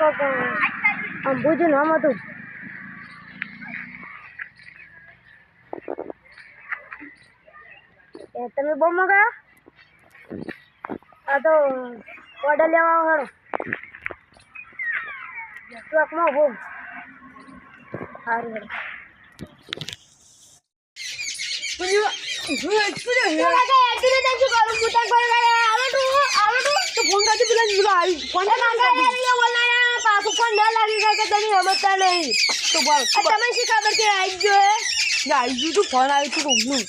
હતું કોક અંબુજી નામ હતું તમે બહુ મગાયા આ તો ઓર્ડર લેવા હેડો ટ્રકમાં બહુ સારું હેડો ફોન આવ્યું હતું કોકનું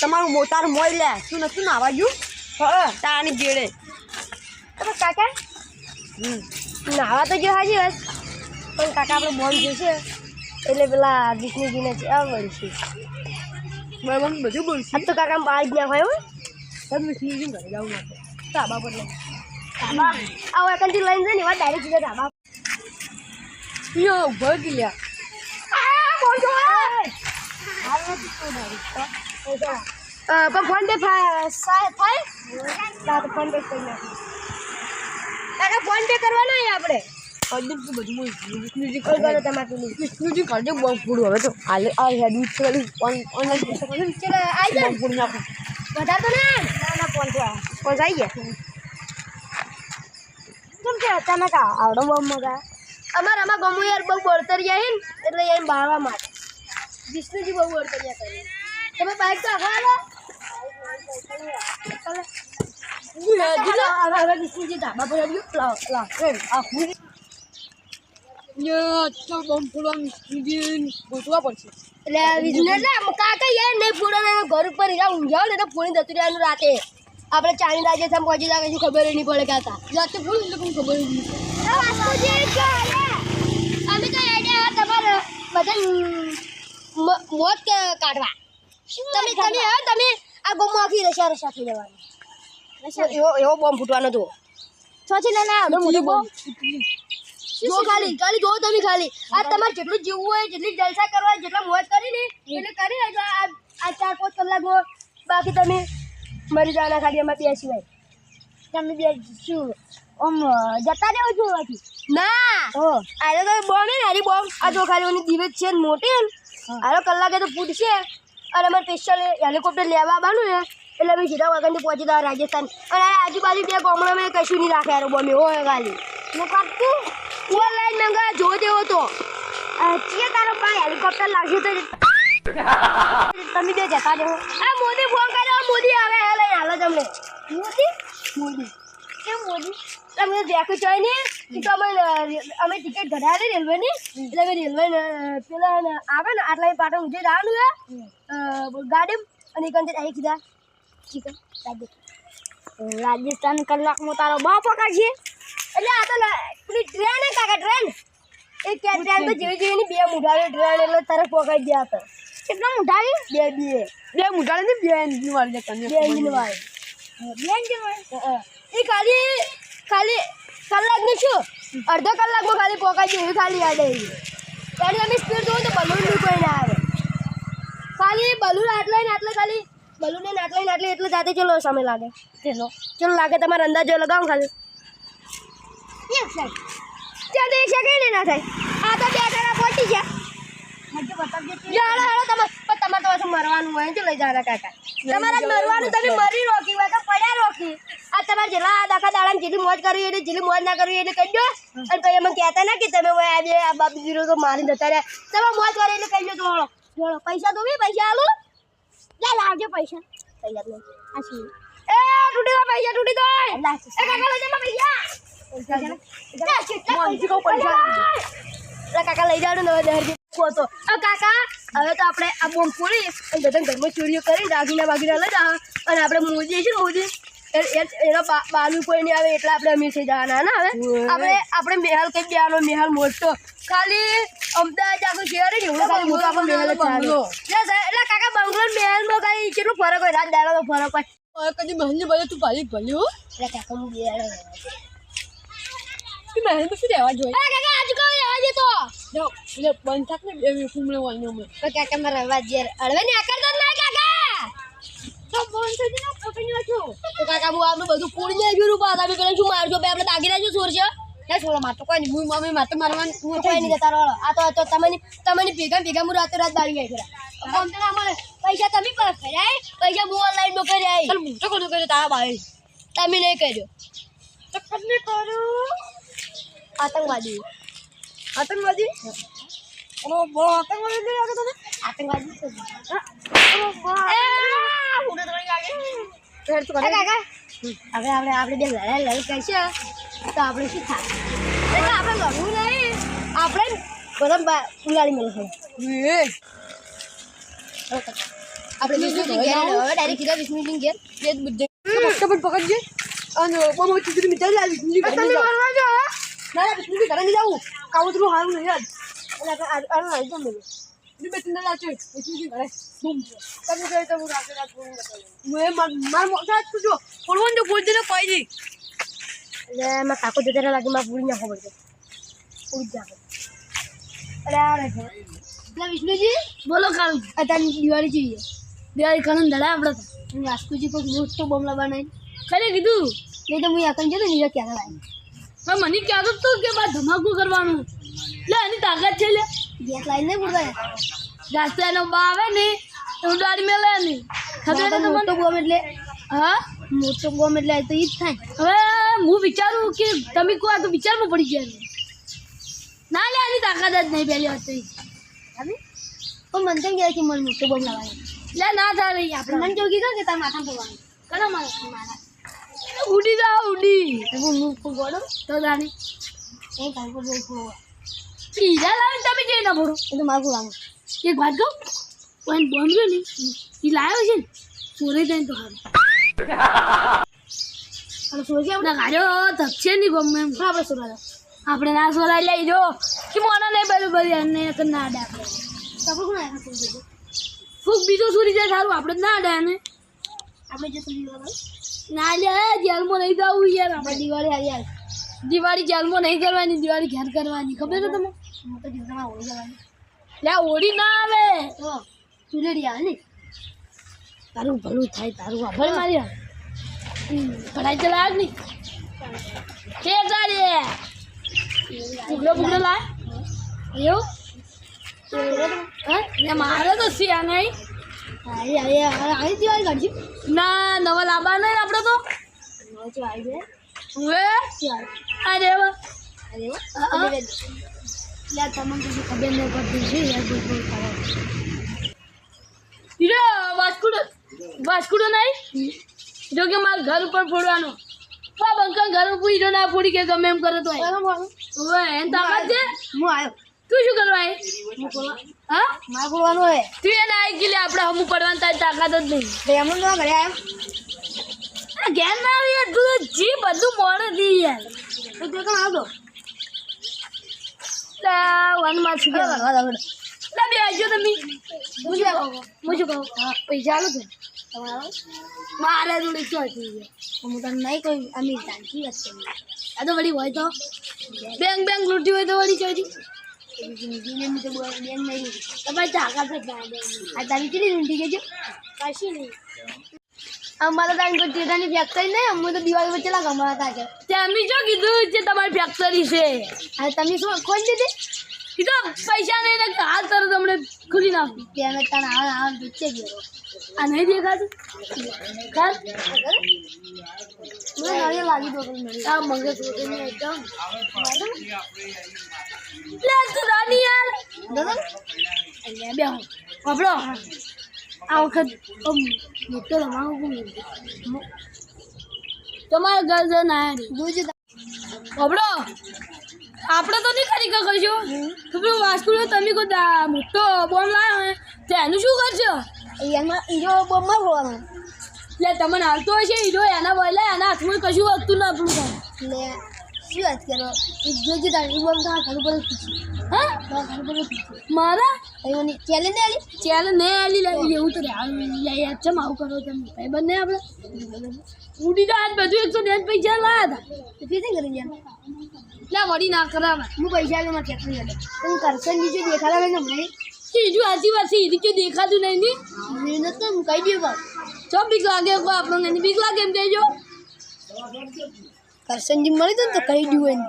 તમારું મોતાર મોય લે. શું નતું નાવા ગયું? તાની ગેડે કાકા? નાવા તો ગયો હાજી બસ. પણ કાકા આપણે બોલ જોશે એટલે પેલા વિષ્ણુજીને છે આ વળશે બરાબર બધું બોલશું. તો કાકા બાળ જ ના હોય હો. તમે વિષ્ણુજી ઘરે જવું માટે ધાબા પર ધાબા આવો એકંથી લઈને જાય ને એવા ડાયરેક્ટ સીધા ધાબા યો ઊભો ગયો. પણ ફોન પે થાય ફોન પે કરી નાખી કાકા ફોન પે કરવાના છે આપણે? અદબ તો બધું વિષ્ણુજી કોઈ કરો તમારે વિષ્ણુજી કરજે બહુ પૂરું હવે તો હાલે આ હેડ ઉઠ કરી ઓનલાઈન પૈસા કરે ચલો આવી જાય પૂરું નાખો. વધારે તો ના. ના ના ફોન આવી. ગયા? કે અચાનક આવડો બમ મગા અમારે આમાં ગમું યાર બહુ બળતરિયા હે ને એટલે એમ બાળવા માટે. વિષ્ણુજી બહુ બળતરિયા કરે. તમે બાઈક તો આગળ આવો વિષ્ણુજી ધાબા પર આવ્યું. રાતે. આપણે ચાણી રાજે સામે પહોંચી જાય કશું ખબર નહીં પડે કાતા રાતે ફૂલ કોઈ ખબર નહીં અમે તો આઈડિયા તમારે બધા મોત કાઢવા. તમે તમે હા તમે આ ગોમો આખી રશિયા રશિયા થઈ જવાની. એવો એવો બોમ્બ ફૂટવાનો તો સોચી લે ના આવડો મોટો બોમ્બ જો ખાલી ખાલી જો તમે ખાલી. આ તમારે જેટલું જીવવું હોય જેટલી જલસા કરવા જેટલા મોજ કરી ને એટલે કરી લેજો આ આ ચાર પાંચ કલાકમાં બાકી તમે મરી જવાના ખાલી એમાં બે સિવાય તમે બે શું? આમ જતા રહેવું છું એમાંથી ના આરે તો બોમ્બ ને હારી બોમ્બ. આ જો ખાલી ઓની દિવસ છે ને મોટી આરો કલાકે તો ફૂટશે. અને અમારે સ્પેશિયલ હેલિકોપ્ટર લેવા આવવાનું ને એટલે અમે સીધા વગરની પહોંચી દઉં રાજસ્થાન. અને આજુબાજુ બે ગામડામાં કશું નહીં રાખે યાર બોમ્બે હોય ખાલી. હું કાઢતું ઓનલાઈન મંગા જો દેવો તો. ચીએ તારો પાસે હેલિકોપ્ટર લાગશે તો તમે બે જતા રહો. આ મોદી ફોન કર્યો મોદી આવે હે લઈને હાલો તમને મોદી? મોદી. કેમ મોદી? તમે દેખો જોઈ ને તો અમે અમે ટિકિટ કઢાવી રેલવેની. એટલે અમે રેલવે પેલા આવે ને આટલા પાટણ ઉઠી જવાનું હે ગાડી અને એક અંદર આવી કીધા. ચિકન રાજસ્થાન. કલાકમાં તારો બાપ પકડશે? એટલે આ તો પેલી ટ્રેન હે કાકા ટ્રેન એ ક્યાં ટ્રેન તો જેવી જેવી બે મુઢાવી ટ્રેન એટલે તરફ પકડી ગયા તો કેટલા મુઢાવી બે બે. બે એન્જિન બે એન્જિન વાળી બે એન્જિન વાળી. એ ખાલી ખાલી કલાકની શું? અડધો કલાકમાં ખાલી પોકાઈ દે એવી ખાલી યાદ આવી ત્યારે અમે સ્પીડ જોઉં તો બલૂન બી કોઈ ના આવે. ખાલી બલૂન આટલે ને આટલે ખાલી બલૂન નાટલે ને આટલે એટલે જાતે ચલો સમય લાગે. ચલો. ચલો લાગે તમારે અંદાજો લગાવો ખાલી. એક સેકન્ડ ત્યાં તો એક સેકન્ડ ના થાય? આ તો બે જણા પહોંચી ગયા. હાલો તમે તમારે. મરવાનું હોય તો લઈ જવાના કાકા. તમારે મરવાનું તમે મરી રોકી હોય તો પડ્યા રોકી. આ તમારે જેટલા દાખા દાડા જેટલી મોજ કરવી એટલે જેટલી મોજ ના કરવી એટલે કહી દો. અને પછી અમે કહેતા ના કે તમે આ આ બાપ જીરો તો મારી જતા રહ્યા. તમે મોજ કરે એટલે કહી દો તો જોડો પૈસા તો બી પૈસા આલો. જા લાવજો પૈસા. પૈસા નહીં આ શું? એ તૂટી ગયો પૈસા તૂટી ગયો એ કાકા લઈ જા પૈસા. પૈસા લે. પૈસા? કાકા લઈ જાડું નવા દરજી તો. કાકા હવે તો આપણે આ બોમ્બ ફોડી અને બધા ઘરમાં ચોરીઓ કરી દાગીના બાગીના લઈ જાવ અને આપણે મોદી છે ને મોદી એનો બાલુ કોઈ નહીં આવે એટલે આપણે અમીર થઈ જવાના ના હવે આપણે આપણે મેહાલ કઈ દેવાનો મેહાલ મોટો. ખાલી અમદાવાદ આખું શહેર જ એવું ખાલી મોટો આપણે મહેલ એટલે કાકા બંગલો. ને મહેલમાં કઈ કેટલું ફરક હોય? રાત દાડાનો ફરક હોય. કદી મહેલની બધે તું ભાલી ભલ્યું એટલે કાકા હું બે એ મારે શું રહેવા જોઈએ? કાકા આજુ કહો રહેવા દે તો. જાઓ એટલે બંધ થાક ને બે મિનિટ કુમળે વાળને અમે કાકા મારા રહેવા દે અળવે ને આકરતા જ નહીં કાકા. તો બંધ થઈ જઈને પકડી નાખો તો કાકા હું આપણે બધું પૂરી જાય ગયું પાછા શું મારજો બે આપણે દાગીના શું સોર છે. ના છોડો માર તો કોઈ નહીં હું મમ્મી માર તો મારવાનું હું કોઈ નહીં જતા રહો આ તો તો તમને તમને ભેગા ભેગા હું રાતે રાત બાળી ગઈ ખરા આમ તો ના પૈસા તમે કર્યા પૈસા હું ઓનલાઈન નો કર્યા ચાલ હું તો કોનું કર્યું તારા તમે નહીં કર્યો. તો કરું આતંકવાદી આતંકવાદી ઓ બો આતંકવાદી નહીં લાગે તને આતંકવાદી છે. ઓ બો આ, હું તો થોડી લાગે. ફેર તો અરે કાકા હવે આપણે આપણે બે લડાઈ લડાઈ કરશે તો આપણે શું થાય એટલે આપણે લડવું નહીં આપણે બધા બા- ઉલાળી મળશે એ આપણે વીસ મિનિટ ઘેર હવે ડાયરેક્ટ સીધા વીસ મિનિટ ઘેર તે જ બુદ્ધિ કબડ પકડજે અને બહુ બહુ ચીજ મિટાઈ લાવી જિંદગી ઘરે તમે જાઓ મારવા જો ના ના બિસ્મિલ્લાહ ઘરે નહીં જાવું કાવતરું હારું નહીં યાદ એટલે આપણે આ આ લાવી દો મેં ની બે તિંડા લાચો બિસ્મિલ્લાહ ઘરે. બૂમ. તમે કહે તો હું રાતે રાત કરતો મેં માર મોટા તું જો. ફોન જો ફોન દેને કોઈ નહીં એટલે મારા કાકો જતા લાગે, મારે પૂરી નાખવો પડશે પૂરી જ નાખો. અરે, આ રહે એટલે વિષ્ણુજી, બોલો કાલ. અત્યારે દિવાળી જોઈએ દિવાળી કાલ દડા આપણે હું વાસ્તુજી કોઈ મોટો બોમલા બનાવી ખરે કીધું? નહીં તો હું યાકન જતો નીચે ક્યારે લાવી મને કહેતો તો કે બા ધમાકો કરવાનું. લે એની તાકાત છે લે. ગેસ લાઈને પૂરતા રાસ્તા બા આવે ને તો ગાડી મેલે નહીં ખબર તો મોટો બોમ એટલે? હા? મોટો ગોમ એટલે તો ઈ જ થાય. હવે હું વિચારું કે તમે કો આ તો વિચારમાં પડી ગયા. ના લે આની તાકાત જ નહીં પહેલી વાત તો ઈ. પણ મને તો ગયા કે મને મોટો બોમ લાવવાનો. લે ના થાય આપણે મને જોગી કે તાર માથા પડવાનું કરો મારા મારા ઉડી જા ઉડી. હું ખૂબ ગોડો તો જાણે. એ કાલ પર જોઈ ખૂબ ઈજા લાવીને તમે જઈ ના ભરો એ તો મારું લાવું. એક વાત કહું? કોઈ બોમ્બ ને એ લાવ્યો છે ને ચોરે જાય તો સારું અને સોજી આપણે? ગાડ્યો ધપશે નહીં ગમે એમ. આપણે આપણે ના સોરાઈ લઈ જો. કે મોના નહીં બરોબર એને એક ના ડા આપણે આપણે કોણ ફૂક બીજો સુરી જાય સારું આપણે ના અડે ને આપણે જે લાવવાનું ના લે જેલમાં નહીં જવું યાર. આપણે દિવાળી હારી હાલ. દિવાળી જેલમાં નહીં કરવાની દિવાળી ઘેર કરવાની. ખબર છે તમે હું તો જવાની. લે ઓડી ના આવે. તો ચૂલેડી આવે ને. તારું ભલું થાય તારું આભાર મારી તો નહીં કે ચાલે બુગડો બુગડો લાય એવું? હા? ને મારે તો સિયા નહીં. હારી હારી હારી દિવાળી કાઢી ના નવા હવે જો આવી જાય અરે અરે વાહ. હા, હા. લે તમને કશું ખબર નહીં પડતી છે? યાર બોલ બોલ કરો વાસ્કુડો. વાસ્કુડો નહીં? જો કે મારા ઘર ઉપર ફોડવાનો. બંકા ઘર ઉપર હીરો ના ફોડી કે ગમે એમ કરો તો બોલો તાકાત છે? હું આવ્યો. તું શું કરવા આય? હું મારે હોય. તું એને આવી ગઈ આપણે હમું પડવાની તારી તાકાત જ નહીં. ઘરે આવ્યો. આ ઘેર ના આવી તું જી બધું મોડે દી યાર. તો તે કણ આવતો? લે વનમાં છું. હલો હલો હલો લા બે આજો તમે. હું શું કહો? પૈસા લો તું? તમારો? મારે જોડે શું હતી હું તને નહીં કોઈ અમીર જાણતી વાત કરી. આ તો વળી હોય તો. બેંક બેંક લૂંટી હોય તો વળી ચોથી તમારી દે આ તારી કેટલી લૂંટી ગઈ છે? કશી નહીં. અમારે ત્યાં કોઈ ટેટાની ફેક્ટરી નહીં અમે તો દિવાળી વચ્ચે લાગે અમારા ત્યાં છે તે અમે જો કીધું છે તમારી ફેક્ટરી છે. અને તમે શું ખોલી દીધી? કીધો પૈસા નહીં ને હાલ તરત તમને ખુલી નાખું. ત્યાં તને આવા આવા દૂધ ગયો. આ નહીં દેખાતું? ખાસ મને નળિયો લાગી દો આ એકદમ લે તું રાની યાર. દાદા? બે આપણો આ વખત મોટો રમાવો તમારા ઘર છે ના જોજો આપણે તો નહીં ખરી કરશું તો પેલું તમે કોઈ મોટો બોમ્બ લાવ્યો ને તો એનું શું કરશો? એમાં હીરો બોમ્બમાં ફોડવાનો એટલે તમને હાલતો હશે હીરો એના બોલે એના હાથમાં કશું હતું ના આપણું થાય શું વાત કરો? એ જોજો તારી બોમ્બ તો ઘણું બધું હા મારા? ચેલે ને આલી? ચેલે ને આલી લાવી એવું તો યાર ચમ આવું કરો તમે? ભાઈ બંને આપણે. ઉડી આજ બધું એકસો દસ પૈસા લાયા હતા. ફીઝિંગ કરી જાય એટલે વળી ના કરાવે હું પૈસા લે મારે ફેક્ટરી લે હું કરશન નીચે દેખાડા લઈને હમણાં. બીજું આજી એ કે દેખાતું નહીં ની. મહેનત તો હું કહી દઉં પણ ચો બીક લાગે કો આપણને? એની બીક લાગે એમ કહેજો. કરશનજી મળી તો કહી દઉં એને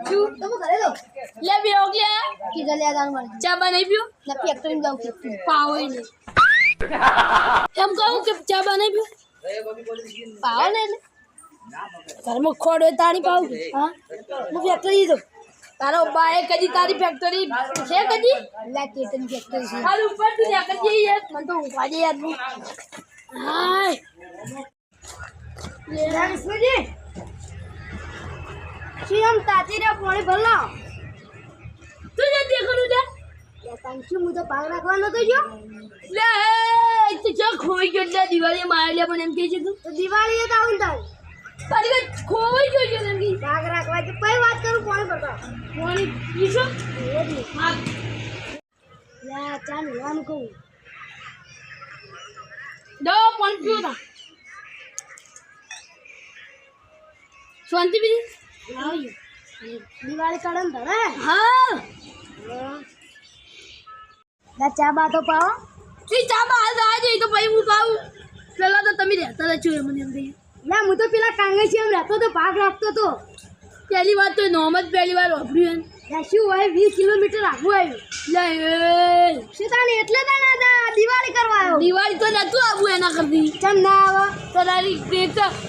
શું તમે કરે લો લે બે ઓગલે કીધા લે દાન મળી ચા બા નહીં પીઓ ના ફેક્ટરી જાઉં ફેક્ટરી પાવો નહીં એમ કહું કે ચા બા નહીં પીઓ પાવો ને ઘરમાં ખોડ હોય તાણી પાવ હા હું ફેક્ટરી તો તારો બાએ કદી તારી ફેક્ટરી છે કદી લા કેતન ફેક્ટરી છે હાલ ઉપર તું ત્યાં કદી જઈએ મને તો દે યાર હાય વિષ્ણુજી શું આમ તાતી રહ્યા પાણી ભરલા તું જ દેખવાનું છે? શું હું તો પાક રાખવાનો તો ગયો લે તો ચા ખોઈ ગયો એટલે દિવાળી મારેલા પણ એમ કહે છે તું. તો દિવાળી તો આવું તાર તારી ખોઈ ગયો છે એમ પાક રાખવા કે કઈ વાત કરું પાણી ભરતા પાણી પીશો? ચાલ આમ કહું. દો પાણી પીવું તા. શાંતિ બીજી? દિવાળી કાઢે ને હા ચા બા તો પાવો ઈ ચા બા હાલ આજે તો પછી હું પાઉં. પેલા તો તમે રહેતા હતા છો મને એમ કહીએ ના હું તો પેલા કાંગે છે એમ રહેતો તો પાક રાખતો તો. પહેલી વાર તો નોમ જ પહેલી વાર વાપર્યું લા શું હોય? વીસ કિલોમીટર આગું આવ્યું. શું તાને એટલે તાને દિવાળી કરવા આવ્યો. દિવાળી તો નતું આવું એના કરતી. ચમ ના આવે. તો તારી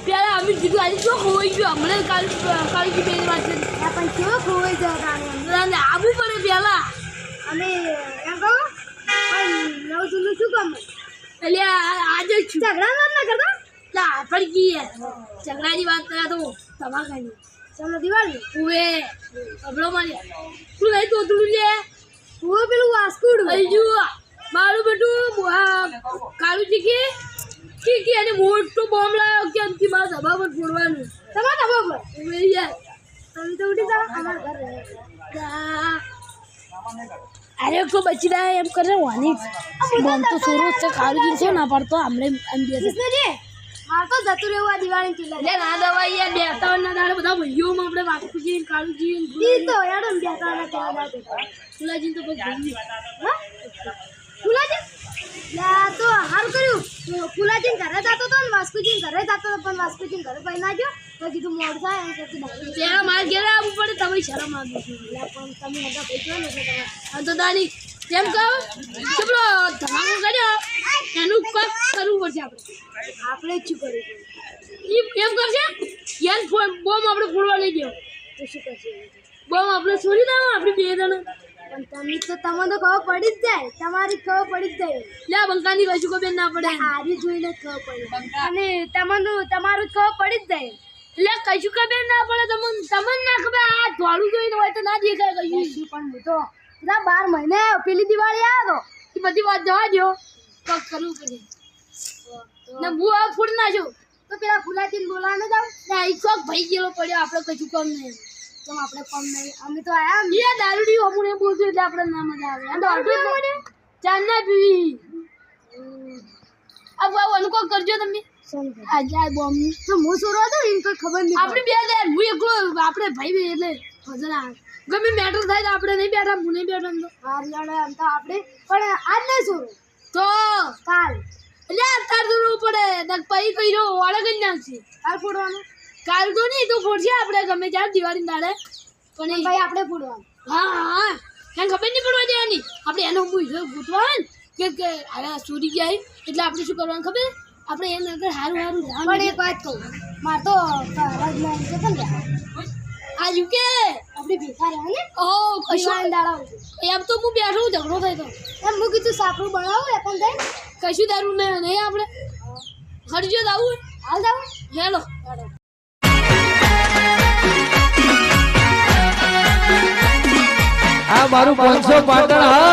પેલા અમે કીધું આજે શું ગયું? હમણાં કાલ કાલથી વાત પણ કેવો ખોવાઈ જાય તાને આવવું પડે પહેલા અમે એમ કહો? નવ જૂનું શું કામ એટલે આજે ઝઘડા ના કરતા? લા પડી ગઈ યાર ઝઘડાની વાત કર્યા તો તમારા કાંઈ ચાલો દિવાળી ઉવે અબળો મારી તું લઈ તો તું લે? હું પેલું વાસ્કુડ અહીં જુઓ મારું બેટું કાળું ચીકી ચીકી અને મોટો બોમ્બ લાવ્યો કે અંતિમ આ સભા પર ફોડવાનું. તમારા ખબર પર? ઉવે યાર તમે તો અમારા ઘર. અરે કો બચી રહ્યા એમ કરે વાની બોમ્બ તો સુરત છે કાળું છે ના પડતો બે કૃષ્ણજી મારે તો જતું રહેવું આ દિવાળી કિલ્લા એટલે ના દવાઈ યાર ના દાડે બધા ભાઈઓમાં આપણે કાળુજી ઈ તો યાડો ને ફુલાજી તો પછી ફુલાજી યા તો કર્યું. ફુલાજી ઘરે જતો હતો ને વાસ્કુજી ઘરે જતો હતો પણ વાસ્કુજી ઘરે પૈ ના ગયો. તો કીધું મોડ થાય એમ કરતી ત્યાં માર ઘેરે આવવું પડે તમે શરમ આવી છે પણ તમે હતા પૈસા ને એટલે તો દાની કેમ કહો? કે પેલો ધમાકો કર્યો? એનું કંઈક કરવું પડશે આપણે? આપણે જ શું કરવું પડે? એમ કરશે? યાર બોમ્બ આપણે ફોડવા લઈ ગયો. તો શું કરશે? બોમ્બ આપણે છોડી દેવા આપણે બે જણ. પણ તો તમને તો ખબર પડી જ જાય. તમારી ખબર પડી જ જાય. લે બંકાની કશું ખબર ના પડે. આરી જોઈને ખબર પડી. અને તમારું ખબર પડી જ જાય. એટલે કશું ખબર ના પડે તમને. તમને ના ખબર. આ ધોળું જોઈને હોય તો ના દેખાય કશું. પણ હું તો. પેલા બાર મહિને પેલી દિવાળી આવ્યો એ બધી વાત જવા દો કંઈક કરવું પડે. ને હું આ ફૂડ નાખ્યો તો પેલા ફુલાજીને બોલાવને જાવ ને આ કોક ભાઈ ગયેલો પડ્યો આપણે કશું કામ નહીં. તો આપણે કોમ નહીં? અમે તો આયા એ દારૂડી અમુને બોલતું એટલે આપણે ના મજા આવે. અને દારૂડી ચાર ના? પીવી. આ બાબુ અનુકો કરજો તમે. આજે આ બોમ્બ તો હું સોરો હતો એને કોઈ ખબર નહીં આપણે બે લે હું એકલો આપણે ભાઈ બે એટલે મજા આવે. ગમે મેટર થાય તો આપણે નહીં બેઠા હું નહીં બેઠા એમ તો. હારિયાણા આમ તો આપણે. પણ આજ નહીં સોરો તો કાલ. એટલે અત્યારે દોડવું પડે. નક પછી કઈ વાળા કરી નાખશે. કાલ ફોડવાનું? કાલ તો નહીં તો ફોડશે આપણે. ગમે ત્યારે દિવાળી દાડે. પણ ભાઈ આપણે ફોડવાનું. હા હા એને ખબર નહીં પડવા દેવાની? આપણે એનો મૂળ કે કે આ ચોરી ગયા એટલે આપણે શું કરવાનું ખબર? આપણે એના આગળ સારું સારું પણ એક વાત કહું. મારે તો રજના એમ કે પણ રહ્યા આ યુ કે આપણે ભેગા રહ્યા ને? ઓ કશું દાડા એમ તો હું બેઠો ઝઘડો થાય તો. એમ હું કીધું સાપડું બનાવો એ પણ થાય કશું દારૂ ને નહીં આપણે? ખર્ચો દાવું હાલ દાવું હેલો. આ મારું પાંચસો પાટણ હા.